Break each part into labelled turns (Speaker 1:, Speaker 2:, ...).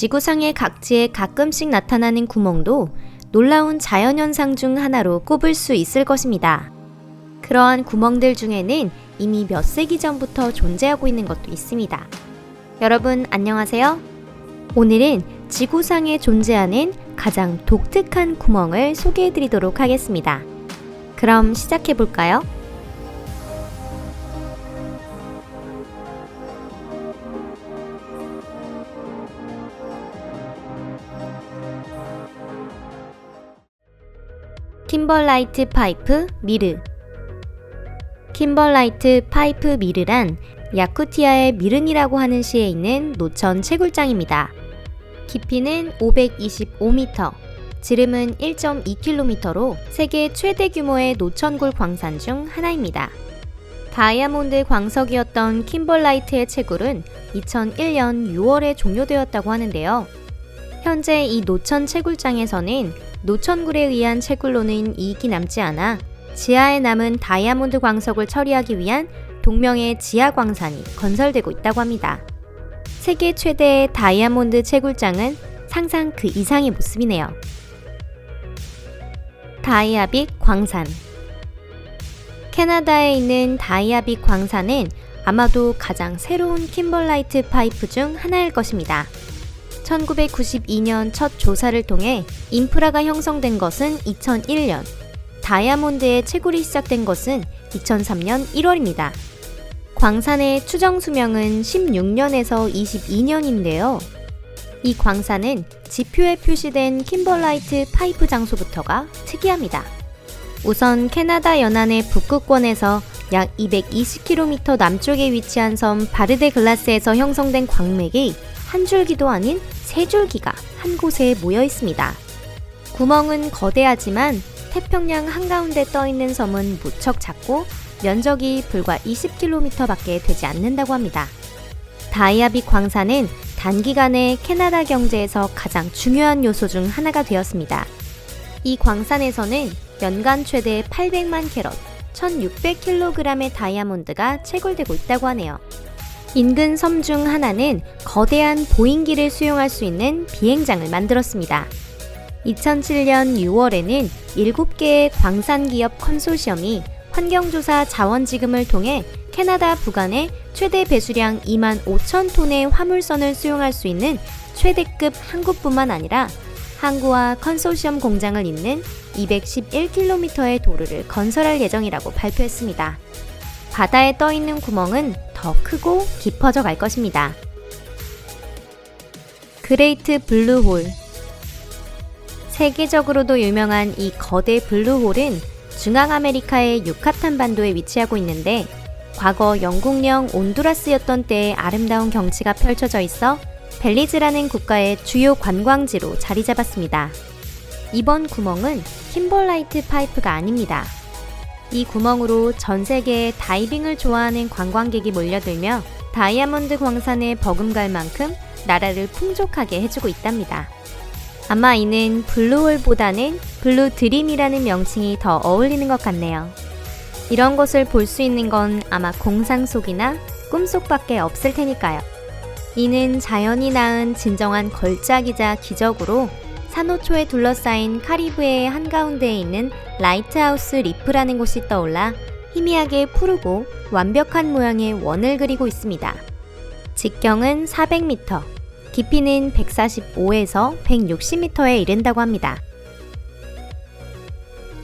Speaker 1: 지구상의 각지에 가끔씩 나타나는 구멍도 놀라운 자연현상 중 하나로 꼽을 수 있을 것입니다. 그러한 구멍들 중에는 이미 몇 세기 전부터 존재하고 있는 것도 있습니다. 여러분 안녕하세요. 오늘은 지구상에 존재하는 가장 독특한 구멍을 소개해 드리도록 하겠습니다. 그럼 시작해 볼까요? 킴벌라이트 파이프 미르 킴벌라이트 파이프 미르란 야쿠티아의 미른이라고 하는 시에 있는 노천 채굴장입니다. 깊이는 525m, 지름은 1.2km로 세계 최대 규모의 노천굴 광산 중 하나입니다. 다이아몬드 광석이었던 킴벌라이트의 채굴은 2001년 6월에 종료되었다고 하는데요. 현재 이 노천 채굴장에서는 노천굴에 의한 채굴로는 이익이 남지 않아 지하에 남은 다이아몬드 광석을 처리하기 위한 동명의 지하 광산이 건설되고 있다고 합니다. 세계 최대의 다이아몬드 채굴장은 상상 그 이상의 모습이네요. 다이아빅 광산 캐나다에 있는 다이아빅 광산은 아마도 가장 새로운 킴벌라이트 파이프 중 하나일 것입니다. 1992년 첫 조사를 통해 인프라가 형성된 것은 2001년, 다이아몬드의 채굴이 시작된 것은 2003년 1월입니다. 광산의 추정 수명은 16년에서 22년인데요. 이 광산은 지표에 표시된 킴벌라이트 파이프 장소부터가 특이합니다. 우선 캐나다 연안의 북극권에서 약 220km 남쪽에 위치한 섬 바르데 글라스에서 형성된 광맥이 한 줄기도 아닌 세 줄기가 한 곳에 모여 있습니다. 구멍은 거대하지만 태평양 한가운데 떠 있는 섬은 무척 작고 면적이 불과 20km 밖에 되지 않는다고 합니다. 다이아빅 광산은 단기간에 캐나다 경제에서 가장 중요한 요소 중 하나가 되었습니다. 이 광산에서는 연간 최대 800만 캐럿, 1600kg의 다이아몬드가 채굴되고 있다고 하네요. 인근 섬 중 하나는 거대한 보잉기를 수용할 수 있는 비행장을 만들었습니다. 2007년 6월에는 7개의 광산기업 컨소시엄이 환경조사 자원지금을 통해 캐나다 북한의 최대 배수량 2만 5천 톤의 화물선을 수용할 수 있는 최대급 항구뿐만 아니라 항구와 컨소시엄 공장을 잇는 211km의 도로를 건설할 예정이라고 발표했습니다. 바다에 떠 있는 구멍은 더 크고 깊어져 갈 것입니다. 그레이트 블루홀 세계적으로도 유명한 이 거대 블루홀은 중앙아메리카의 유카탄 반도에 위치하고 있는데 과거 영국령 온두라스였던 때의 아름다운 경치가 펼쳐져 있어 벨리즈라는 국가의 주요 관광지로 자리 잡았습니다. 이번 구멍은 킴벌라이트 파이프가 아닙니다. 이 구멍으로 전 세계에 다이빙을 좋아하는 관광객이 몰려들며 다이아몬드 광산에 버금갈 만큼 나라를 풍족하게 해주고 있답니다. 아마 이는 블루홀보다는 블루 드림이라는 명칭이 더 어울리는 것 같네요. 이런 것을 볼 수 있는 건 아마 공상 속이나 꿈속밖에 없을 테니까요. 이는 자연이 낳은 진정한 걸작이자 기적으로 산호초에 둘러싸인 카리브해의 한가운데에 있는 라이트하우스 리프라는 곳이 떠올라 희미하게 푸르고 완벽한 모양의 원을 그리고 있습니다. 직경은 400m, 깊이는 145에서 160m에 이른다고 합니다.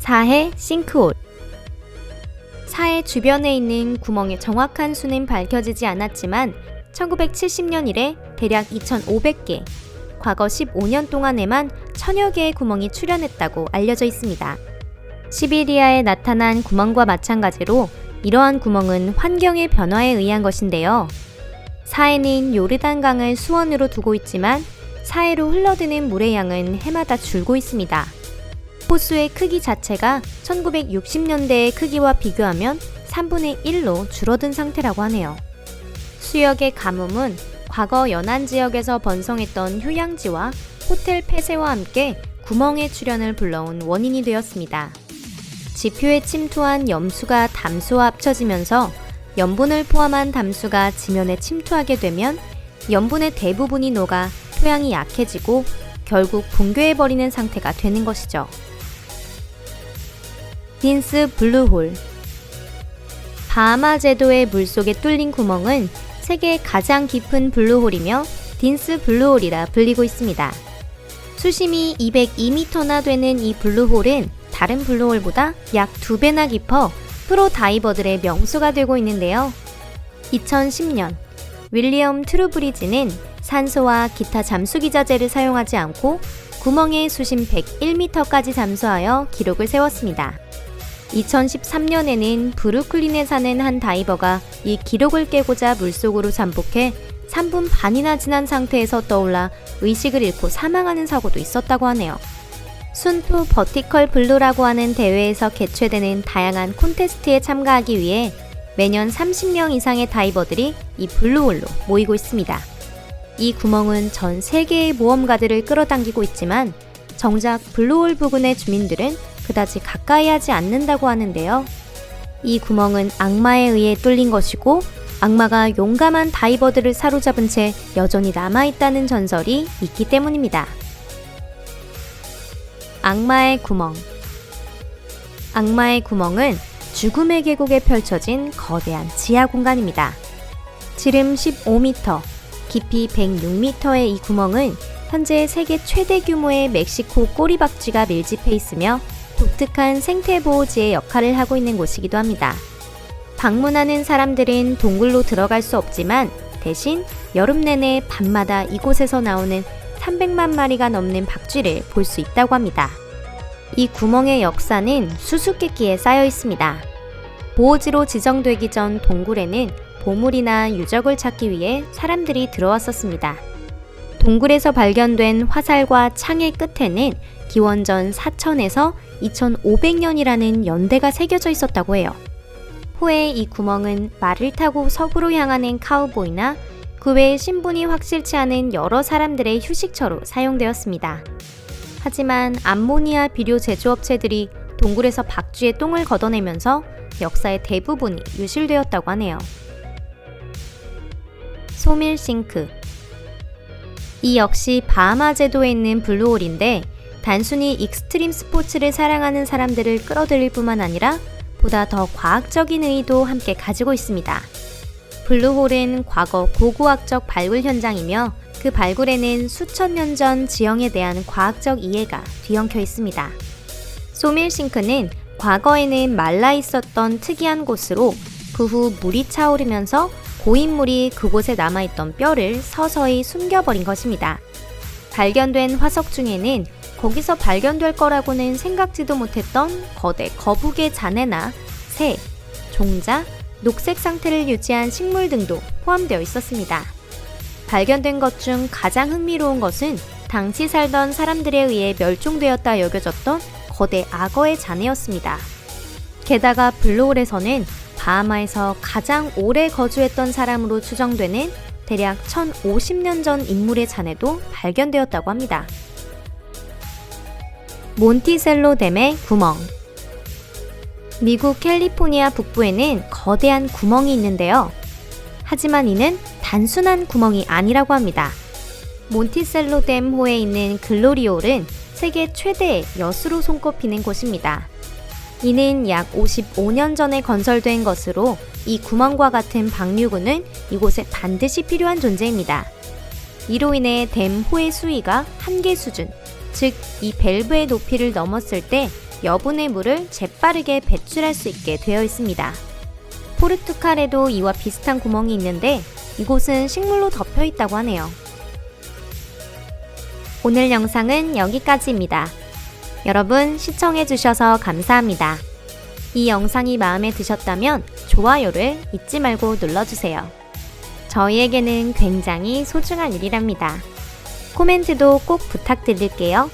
Speaker 1: 4해 싱크홀 사해 주변에 있는 구멍의 정확한 수는 밝혀지지 않았지만 1970년 이래 대략 2,500개, 과거 15년 동안에만 천여 개의 구멍이 출현했다고 알려져 있습니다. 시베리아에 나타난 구멍과 마찬가지로 이러한 구멍은 환경의 변화에 의한 것인데요. 사해는 요르단강을 수원으로 두고 있지만 사해로 흘러드는 물의 양은 해마다 줄고 있습니다. 호수의 크기 자체가 1960년대의 크기와 비교하면 3분의 1로 줄어든 상태라고 하네요. 수역의 가뭄은 과거 연안 지역에서 번성했던 휴양지와 호텔 폐쇄와 함께 구멍의 출현을 불러온 원인이 되었습니다. 지표에 침투한 염수가 담수와 합쳐지면서 염분을 포함한 담수가 지면에 침투하게 되면 염분의 대부분이 녹아 토양이 약해지고 결국 붕괴해버리는 상태가 되는 것이죠. 딘스 블루홀 바하마 제도의 물속에 뚫린 구멍은 세계 가장 깊은 블루홀이며 딘스 블루홀이라 불리고 있습니다. 수심이 202m나 되는 이 블루홀은 다른 블루홀보다 약 2배나 깊어 프로 다이버들의 명수가 되고 있는데요. 2010년 윌리엄 트루브리지는 산소와 기타 잠수기 자재를 사용하지 않고 구멍의 수심 101m까지 잠수하여 기록을 세웠습니다. 2013년에는 브루클린에 사는 한 다이버가 이 기록을 깨고자 물속으로 잠복해 3분 반이나 지난 상태에서 떠올라 의식을 잃고 사망하는 사고도 있었다고 하네요. 순투 버티컬 블루라고 하는 대회에서 개최되는 다양한 콘테스트에 참가하기 위해 매년 30명 이상의 다이버들이 이 블루홀로 모이고 있습니다. 이 구멍은 전 세계의 모험가들을 끌어당기고 있지만 정작 블루홀 부근의 주민들은 그다지 가까이 하지 않는다고 하는데요. 이 구멍은 악마에 의해 뚫린 것이고 악마가 용감한 다이버들을 사로잡은 채 여전히 남아있다는 전설이 있기 때문입니다. 악마의 구멍 악마의 구멍은 죽음의 계곡에 펼쳐진 거대한 지하 공간입니다. 지름 15m, 깊이 106m의 이 구멍은 현재 세계 최대 규모의 멕시코 꼬리박쥐가 밀집해 있으며 독특한 생태보호지의 역할을 하고 있는 곳이기도 합니다. 방문하는 사람들은 동굴로 들어갈 수 없지만 대신 여름 내내 밤마다 이곳에서 나오는 300만 마리가 넘는 박쥐를 볼 수 있다고 합니다. 이 구멍의 역사는 수수께끼에 쌓여 있습니다. 보호지로 지정되기 전 동굴에는 보물이나 유적을 찾기 위해 사람들이 들어왔었습니다. 동굴에서 발견된 화살과 창의 끝에는 기원전 4000에서 2500년이라는 연대가 새겨져 있었다고 해요. 후에 이 구멍은 말을 타고 서부로 향하는 카우보이나 그 외에 신분이 확실치 않은 여러 사람들의 휴식처로 사용되었습니다. 하지만 암모니아 비료 제조업체들이 동굴에서 박쥐의 똥을 걷어내면서 역사의 대부분이 유실되었다고 하네요. 소밀 싱크 이 역시 바하마 제도에 있는 블루홀인데 단순히 익스트림 스포츠를 사랑하는 사람들을 끌어들일 뿐만 아니라 보다 더 과학적인 의의도 함께 가지고 있습니다. 블루홀은 과거 고고학적 발굴 현장이며 그 발굴에는 수천 년 전 지형에 대한 과학적 이해가 뒤엉켜 있습니다. 소밀싱크는 과거에는 말라 있었던 특이한 곳으로 그 후 물이 차오르면서 고인물이 그곳에 남아있던 뼈를 서서히 숨겨버린 것입니다. 발견된 화석 중에는 거기서 발견될 거라고는 생각지도 못했던 거대 거북의 잔해나 새, 종자, 녹색 상태를 유지한 식물 등도 포함되어 있었습니다. 발견된 것 중 가장 흥미로운 것은 당시 살던 사람들에 의해 멸종되었다 여겨졌던 거대 악어의 잔해였습니다. 게다가 블루홀에서는 바하마에서 가장 오래 거주했던 사람으로 추정되는 대략 1050년 전 인물의 잔해도 발견되었다고 합니다. 몬티셀로 댐의 구멍 미국 캘리포니아 북부에는 거대한 구멍이 있는데요. 하지만 이는 단순한 구멍이 아니라고 합니다. 몬티셀로 댐 호에 있는 글로리올은 세계 최대의 여수로 손꼽히는 곳입니다. 이는 약 55년 전에 건설된 것으로 이 구멍과 같은 방류구는 이곳에 반드시 필요한 존재입니다. 이로 인해 댐 호의 수위가 한계 수준, 즉 이 밸브의 높이를 넘었을 때 여분의 물을 재빠르게 배출할 수 있게 되어 있습니다. 포르투갈에도 이와 비슷한 구멍이 있는데 이곳은 식물로 덮여 있다고 하네요. 오늘 영상은 여기까지입니다. 여러분 시청해주셔서 감사합니다. 이 영상이 마음에 드셨다면 좋아요를 잊지 말고 눌러주세요. 저희에게는 굉장히 소중한 일이랍니다. 코멘트도 꼭 부탁드릴게요.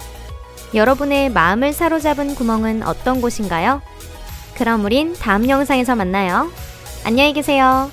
Speaker 1: 여러분의 마음을 사로잡은 구멍은 어떤 곳인가요? 그럼 우린 다음 영상에서 만나요. 안녕히 계세요.